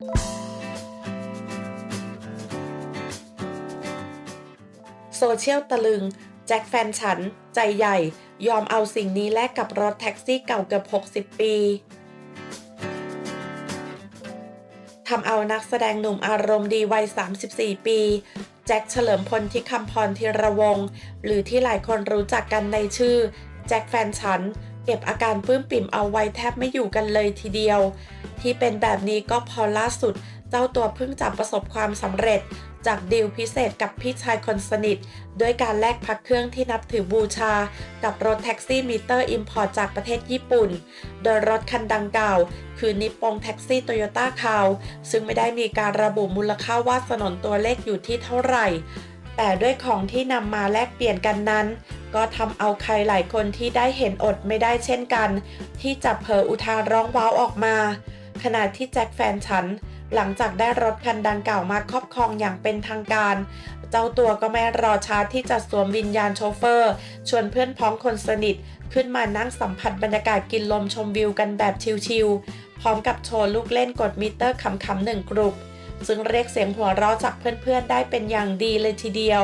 โซเชียลตะลึง แจ็คแฟนฉัน ใจใหญ่ ยอมเอาสิ่งนี้แลกกับรถแท็กซี่เก่าเกือบ 60 ปีทำเอานักแสดงหนุ่มอารมณ์ดีวัย 34 ปี แจ็คเฉลิมพลที่คำพรธีระวงศ์หรือที่หลายคนรู้จักกันในชื่อ แจ็คแฟนฉัน เก็บอาการปลื้มปิ่มเอาไว้แทบไม่อยู่กันเลยทีเดียว ที่เป็นแบบนี้ก็พอล่าสุด เจ้าตัวเพิ่งจะประสบความสำเร็จ จากดีลพิเศษกับพี่ชายคนสนิท ด้วยการแลกพักเครื่องที่นับถือบูชา กับรถแท็กซี่มิเตอร์อิมพอร์ตจากประเทศญี่ปุ่น โดยรถคันดังกล่าว คือนิปปงแท็กซี่โตโยต้าคาวซึ่งไม่ได้มีการระบุมูลค่าว่าสนนตัวเลขอยู่ที่เท่าไหร่แต่ด้วยของที่นำมาแลกเปลี่ยนกันนั้น ก็ทำเอาใครหลายคนที่ได้เห็นอดไม่ได้เช่นกัน ที่จะเผยอุทานร้องว้าวออกมา ขณะที่แจ็คแฟนฉัน หลังจากได้รถคันดังกล่าวมาครอบครองอย่างเป็นทางการ เจ้าตัวก็ไม่รอช้าที่จะสวมวิญญาณโชเฟอร์ ชวนเพื่อนพ้องคนสนิท ขึ้นมานั่งสัมผัสบรรยากาศกินลมชมวิวกันแบบชิลๆพร้อมกับโชว์ลูกเล่นกดมิเตอร์คำๆหนึ่งกลุ่มซึ่งเรียกเสียงหัวเราะจากเพื่อนๆได้เป็นอย่างดีเลยทีเดียว